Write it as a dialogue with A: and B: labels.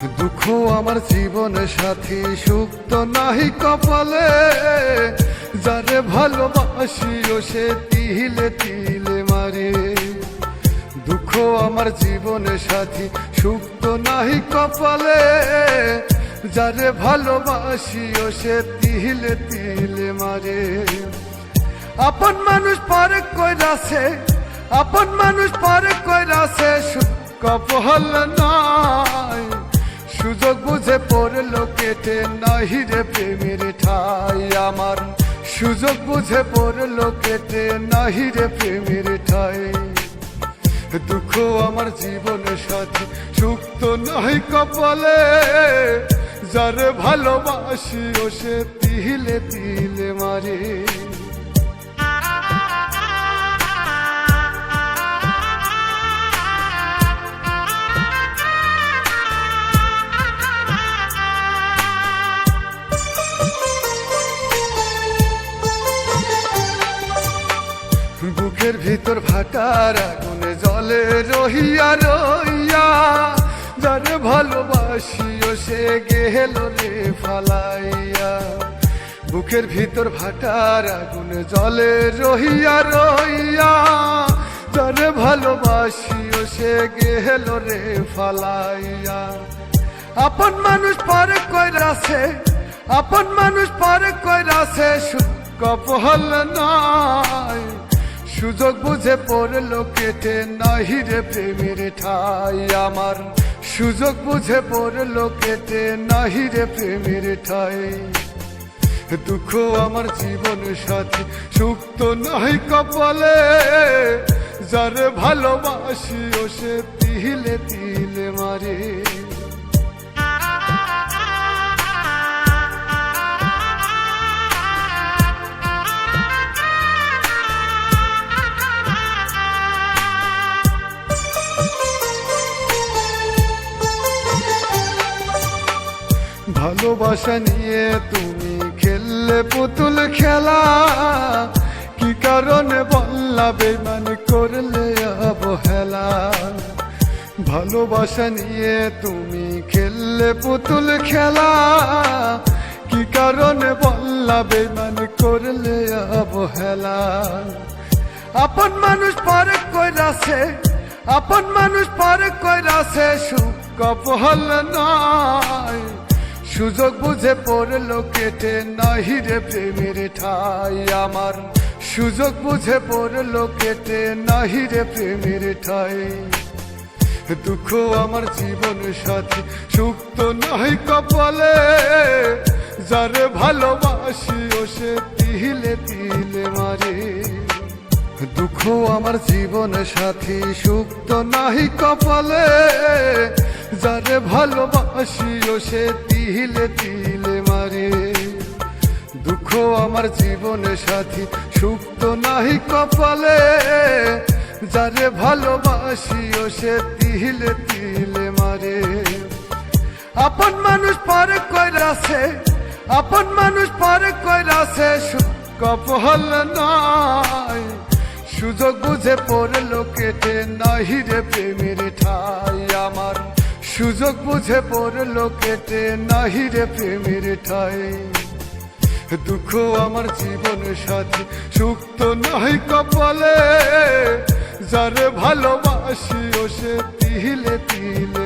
A: দুঃখ আমার জীবনে সাথী সুখ তো নাহি কপালে। যারে ভালোবাসি ও সে তিলে তিলে মারে। দুঃখ আমার জীবনে সাথী সুখ তো নাহি কপালে। যারে ভালোবাসি ও সে তিলে তিলে মারে। আপন মানুষ পারে কইরাছে আপন মানুষ পারে কইরাছে কপহল নাই। বুঝে পড়ল কেটে, নাহি রে প্রেমের ঠাই আমার। সুযোগ বুঝে পড়ল কেটে, নাহি রে প্রেমের ঠাই। দুঃখ আমার জীবনের সাথে সুখ তো কপালে। যারে ভালোবাসি ও সে তিলে তিলে মারে। বুকের ভিতর ভাটার আগুনে জলে রহিয়া রইয়া, যারে ভালোবাসিও সে গেল রে ফালাইয়া। বুকের ভিতর ভাটার আগুনে জলে রহিয়া রইয়া, যারে ভালোবাসিও সে গেল রে ফালাইয়া। আপন মানুষ পরে কইরাছে আপন মানুষ পরে কইরাছে কপহল নাই। সুযোগ বুঝে পড়ল কেটে নাহি রে প্রেমের ঠাই আমার। সুযোগ বুঝে পড়ল কেটে নাহি রে প্রেমের ঠাই। দুঃখ আমার জীবন সাথী সুখ তো নাই কপালে। যারে ভালোবাসি ও সে তিলে তিলে মারে। ভালোবাসা নিয়ে তুমি খেললে পুতুল খেলা। কি কারণে বললা বেমান করলে অবহেলা। ভালোবাসা নিয়ে তুমি খেললে পুতুল খেলা। কি কারণে বললা বেমান করলে অবহেলা। আপন মানুষ পরে কইরাছে আপন মানুষ পরে কইরাছে সুখ কপহল নাই সুযোগ বুঝে পড়ল কেটে নাহি রে প্রেমের ঠাই আমার। সুযোগ বুঝে পড়ল কেটে নাহি রে প্রেমের ঠাই। দুঃখ আমার জীবন সাথী সুখ তো নাই কপালে। যারে ভালোবাসি ও সে তিলে তিলে মারে। দুঃখ আমার জীবন সাথী সুখ তো নাহি কপালে। যারে ভালোবাসি ও সে তিলে তিলে মারে। দুঃখ আমার জীবনে সাথী সুখ তো নাহি কপালে। যারে ভালোবাসি ও সে তিলে তিলে মারে। আপন মানুষ পরে কইরাছে আপন মানুষ পরে কইরাছে কপহল নাই। সুযোগ বুঝে পড়ল কেটে নাহি রে সুযোগ বুঝে পড়ল কেটে, নাহি রে প্রেমের ঠাই। দুঃখ আমার জীবন সাথে সুখ তো নাই কপালে, যারে ভালোবাসি ও সে তিলে তিলে।